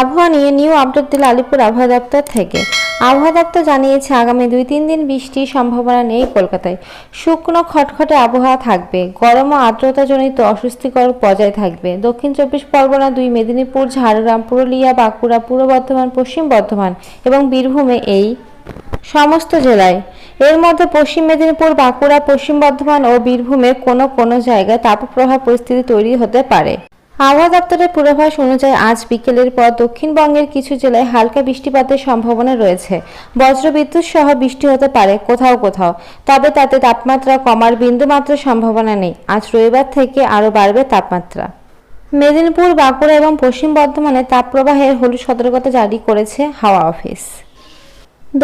আবহাওয়া নিয়ে new update দিল আলিপুর আবহাওয়া দপ্তর থেকে। আবহাওয়া দপ্তর জানিয়েছে, আগামী দুই তিন দিন বৃষ্টির সম্ভাবনা নেই কলকাতায়। শুকনো খটখটে আবহাওয়া থাকবে। গরম ও আর্দ্রতাজনিত অস্বস্তিকর বজায় থাকবে। দক্ষিণ চব্বিশ পরগনা দুই, মেদিনীপুর, ঝাড়গ্রাম, পুরুলিয়া, বাঁকুড়া, পূর্ব বর্ধমান, পশ্চিম বর্ধমান এবং বীরভূমে এই সমস্ত জেলায়। এর মধ্যে পশ্চিম মেদিনীপুর, বাঁকুড়া, পশ্চিম বর্ধমান ও বীরভূমে কোনো কোনো জায়গায় তাপপ্রবাহ পরিস্থিতি তৈরি হতে পারে। আবহাওয়া দপ্তরের পূর্বাভাস অনুযায়ী আজ বিকেলের পর দক্ষিণবঙ্গের কিছু জেলায় হালকা বৃষ্টিপাতের সম্ভাবনা রয়েছে। বজ্রবিদ্যুৎ সহ বৃষ্টি হতে পারে কোথাও কোথাও, তবে তাতে তাপমাত্রা কমার বিন্দুমাত্র সম্ভাবনা নেই। আজ রবিবার থেকে আরও বাড়বে তাপমাত্রা। মেদিনীপুর, বাঁকুড়া এবং পশ্চিম বর্ধমানে তাপপ্রবাহের হলুদ সতর্কতা জারি করেছে হাওয়া অফিস।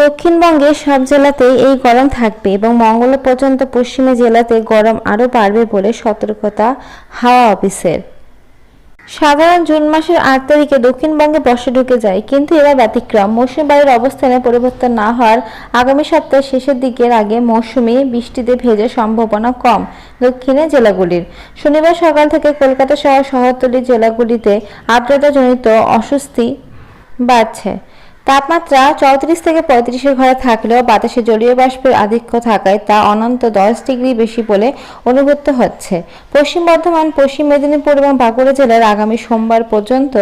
দক্ষিণবঙ্গের সব জেলাতেই এই গরম থাকবে এবং মঙ্গলবার পর্যন্ত পশ্চিমে জেলাতে গরম আরও বাড়বে বলে সতর্কতা হাওয়া অফিসের। সাধারণ জুন মাসের আট তারিখে দক্ষিণবঙ্গে বর্ষা ঢুকে যায়, কিন্তু এরা ব্যতিক্রম। মৌসুমী বায়ুর অবস্থানে পরিবর্তন না হওয়ার আগামী সপ্তাহের শেষের দিকের আগে মৌসুমি বৃষ্টিতে ভেজে সম্ভাবনা কম দক্ষিণে জেলাগুলির। শনিবার সকাল থেকে কলকাতা সহ শহরতলি জেলাগুলিতে আর্দ্রতাজনিত অস্বস্তি বাড়ছে। তাপমাত্রা চৌত্রিশ থেকে পঁয়ত্রিশের ঘরে থাকলেও বাতাসে জলীয় বাষ্পের আধিক্য থাকায় তা অনন্ত দশ ডিগ্রি বেশি বলে অনুভূত হচ্ছে। পশ্চিম বর্ধমান, পশ্চিম মেদিনীপুর এবং বাঁকুড়া জেলার আগামী সোমবার পর্যন্ত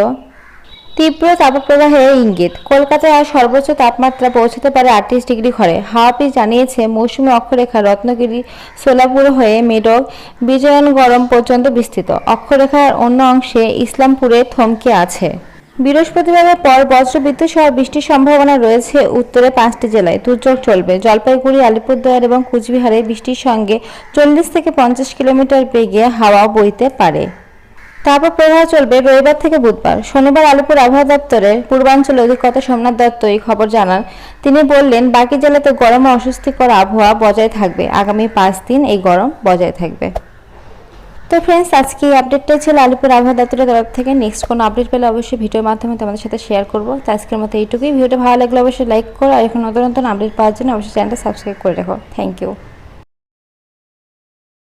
তীব্র তাপপ্রবাহের ইঙ্গিত। কলকাতায় আজ সর্বোচ্চ তাপমাত্রা পৌঁছতে পারে আটত্রিশ ডিগ্রি ঘরে। হাওয়া অফিস জানিয়েছে, মৌসুমী অক্ষরেখা রত্নগিরি, সোলাপুর হয়ে মেডক, বিজয়নগরম পর্যন্ত বিস্তৃত। অক্ষরেখার অন্য অংশে ইসলামপুরে থমকে আছে। বৃহস্পতিবারের পর বজ্রবিদ্যুৎ সহ বৃষ্টির সম্ভাবনা রয়েছে উত্তরে পাঁচটি জেলায়। দুর্যোগ চলবে। জলপাইগুড়ি, আলিপুরদুয়ার এবং কুচবিহারে বৃষ্টির সঙ্গে চল্লিশ থেকে পঞ্চাশ কিলোমিটার বেগে হাওয়া বইতে পারে। তাপপ্রবাহ চলবে রবিবার থেকে বুধবার। শনিবার আলিপুর আবহাওয়া দপ্তরের পূর্বাঞ্চল অধিকর্তা সোমনাথ দত্ত এই খবর জানান। তিনি বললেন, বাকি জেলাতে গরম অস্বস্তিকর আবহাওয়া বজায় থাকবে। আগামী পাঁচ দিন এই গরম বজায় থাকবে। তো ফ্রেন্ডস আজকে এই আপডেটটা ছিল আলিপুর আবহাওয়া দপ্তরের তরফ থেকে। নেক্সট কোনো আপডেট পেলে অবশ্যই ভিডিওর মাধ্যমে তোমাদের সাথে শেয়ার করব। তো আজকের মতো এইটুকুই। ভিডিওটা ভালো লাগলে অবশ্যই লাইক করো। আর এখন নতুন নতুন আপডেট পাওয়ার জন্য অবশ্যই চ্যানেলটা সাবস্ক্রাইব করে রাখো। Thank you